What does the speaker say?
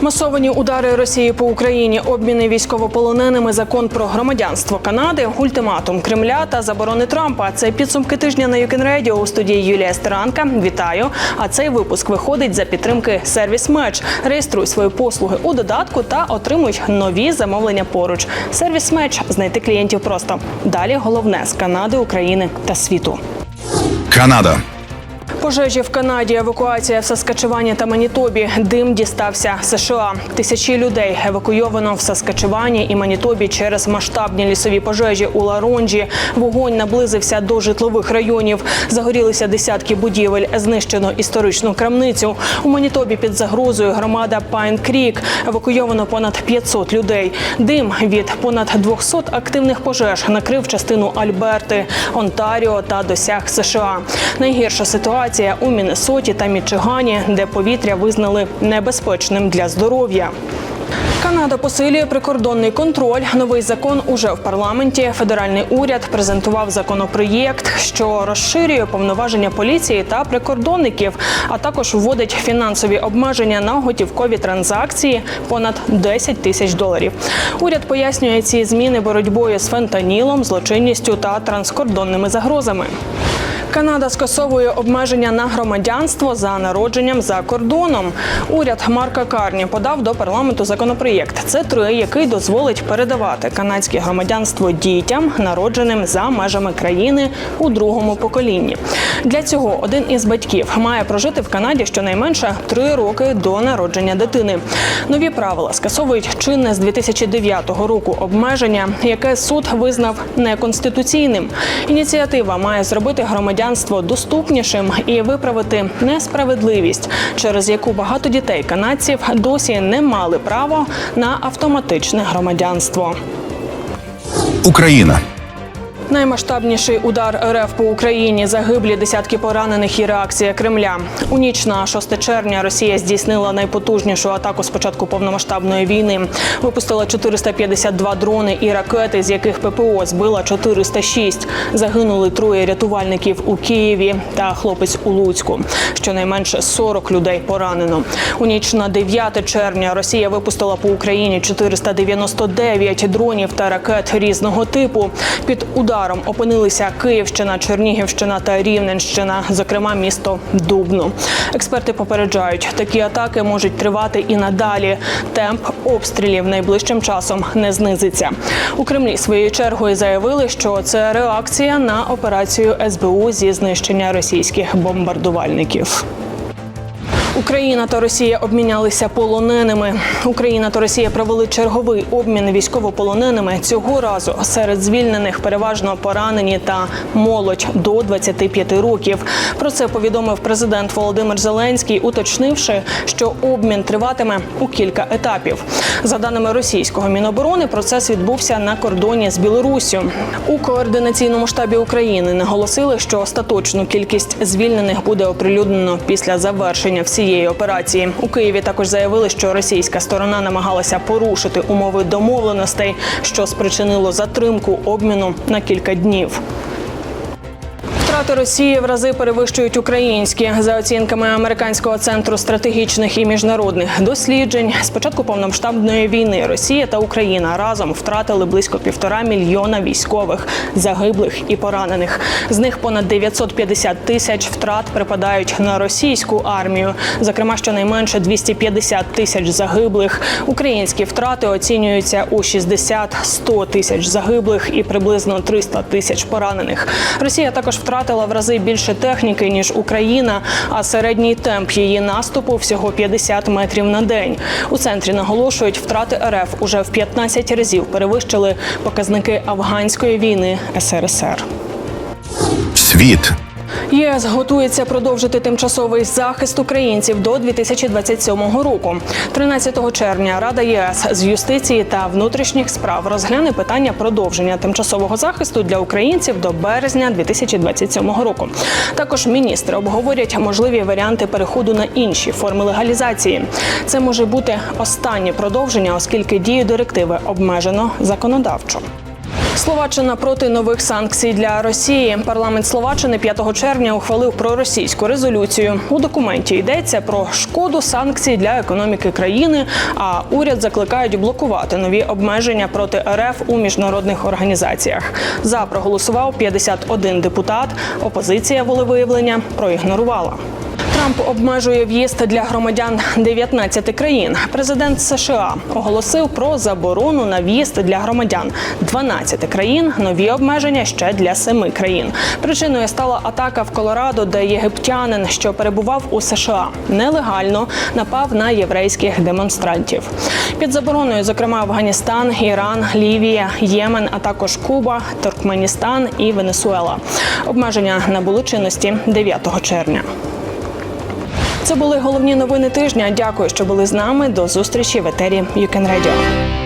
Масовані удари Росії по Україні, обміни військовополоненими, закон про громадянство Канади, ультиматум Кремля та заборони Трампа. Це підсумки тижня на Юкен Радіо у студії Юлія Стеранка. Вітаю! А цей випуск виходить за підтримки Сервіс Меч. Реєструй свої послуги у додатку та отримуй нові замовлення поруч. Сервіс Меч знайти клієнтів просто. Далі головне з Канади, України та світу. Канада. Пожежі в Канаді, евакуація в Саскачевані та Манітобі. Дим дістався США. Тисячі людей евакуйовано в Саскачевані і Манітобі через масштабні лісові пожежі у Ларонджі. Вогонь наблизився до житлових районів. Загорілися десятки будівель. Знищено історичну крамницю. У Манітобі під загрозою громада Пайн Крік. Евакуйовано понад 500 людей. Дим від понад 200 активних пожеж накрив частину Альберти, Онтаріо та досяг США. Найгірша ситуація у Міннесоті та Мічигані, де повітря визнали небезпечним для здоров'я. Канада посилює прикордонний контроль. Новий закон уже в парламенті. Федеральний уряд презентував законопроєкт, що розширює повноваження поліції та прикордонників, а також вводить фінансові обмеження на готівкові транзакції понад 10 тисяч доларів. Уряд пояснює ці зміни боротьбою з фентанілом, злочинністю та транскордонними загрозами. Канада скасовує обмеження на громадянство за народженням за кордоном. Уряд Марка Карні подав до парламенту законопроєкт. Це три, який дозволить передавати канадське громадянство дітям, народженим за межами країни у другому поколінні. Для цього один із батьків має прожити в Канаді щонайменше три роки до народження дитини. Нові правила скасовують чинне з 2009 року обмеження, яке суд визнав неконституційним. Ініціатива має зробити громадянство доступнішим і виправити несправедливість, через яку багато дітей канадців досі не мали право на автоматичне громадянство. Україна. Наймасштабніший удар РФ по Україні загиблі десятки поранених і реакція Кремля. У ніч на 6 червня Росія здійснила найпотужнішу атаку з початку повномасштабної війни. Випустила 452 дрони і ракети, з яких ППО збила 406. Загинули троє рятувальників у Києві та хлопець у Луцьку. Щонайменше 40 людей поранено. У ніч на 9 червня Росія випустила по Україні 499 дронів та ракет різного типу. Під ударом опинилися Київщина, Чернігівщина та Рівненщина, зокрема місто Дубно. Експерти попереджають, такі атаки можуть тривати і надалі. Темп обстрілів найближчим часом не знизиться. У Кремлі своєю чергою заявили, що це реакція на операцію СБУ зі знищення російських бомбардувальників. Україна та Росія обмінялися полоненими. Україна та Росія провели черговий обмін військовополоненими. Цього разу серед звільнених переважно поранені та молодь до 25 років. Про це повідомив президент Володимир Зеленський, уточнивши, що обмін триватиме у кілька етапів. За даними російського міноборони, процес відбувся на кордоні з Білоруссю. У координаційному штабі України наголосили, що остаточну кількість звільнених буде оприлюднено після завершення всієї операції. У Києві також заявили, що російська сторона намагалася порушити умови домовленостей, що спричинило затримку обміну на кілька днів. Втрати Росії в рази перевищують українські за оцінками американського центру стратегічних і міжнародних досліджень. З початку повномасштабної війни Росія та Україна разом втратили близько півтора мільйона військових загиблих і поранених. З них понад 950 тисяч втрат припадають на російську армію. Зокрема, щонайменше 250 тисяч загиблих. Українські втрати оцінюються у 60-100 тисяч загиблих і приблизно 300 тисяч поранених. Росія також втратила в рази більше техніки ніж Україна, а середній темп її наступу всього 50 метрів на день. У центрі наголошують, втрати РФ уже в 15 разів перевищили показники афганської війни СРСР. Світ. ЄС готується продовжити тимчасовий захист українців до 2027 року. 13 червня Рада ЄС з юстиції та внутрішніх справ розгляне питання продовження тимчасового захисту для українців до березня 2027 року. Також міністри обговорять можливі варіанти переходу на інші форми легалізації. Це може бути останнє продовження, оскільки дію директиви обмежено законодавчо. Словаччина проти нових санкцій для Росії. Парламент Словаччини 5 червня ухвалив проросійську резолюцію. У документі йдеться про шкоду санкцій для економіки країни. А уряд закликають блокувати нові обмеження проти РФ у міжнародних організаціях. За проголосував 51 депутат. Опозиція волевиявлення проігнорувала. Трамп обмежує в'їзд для громадян 19 країн. Президент США оголосив про заборону на в'їзд для громадян 12 країн. Нові обмеження ще для 7 країн. Причиною стала атака в Колорадо, де єгиптянин, що перебував у США, нелегально напав на єврейських демонстрантів. Під забороною, зокрема, Афганістан, Іран, Лівія, Ємен, а також Куба, Туркменістан і Венесуела. Обмеження набули чинності 9 червня. Це були головні новини тижня. Дякую, що були з нами. До зустрічі в етері Can Radio.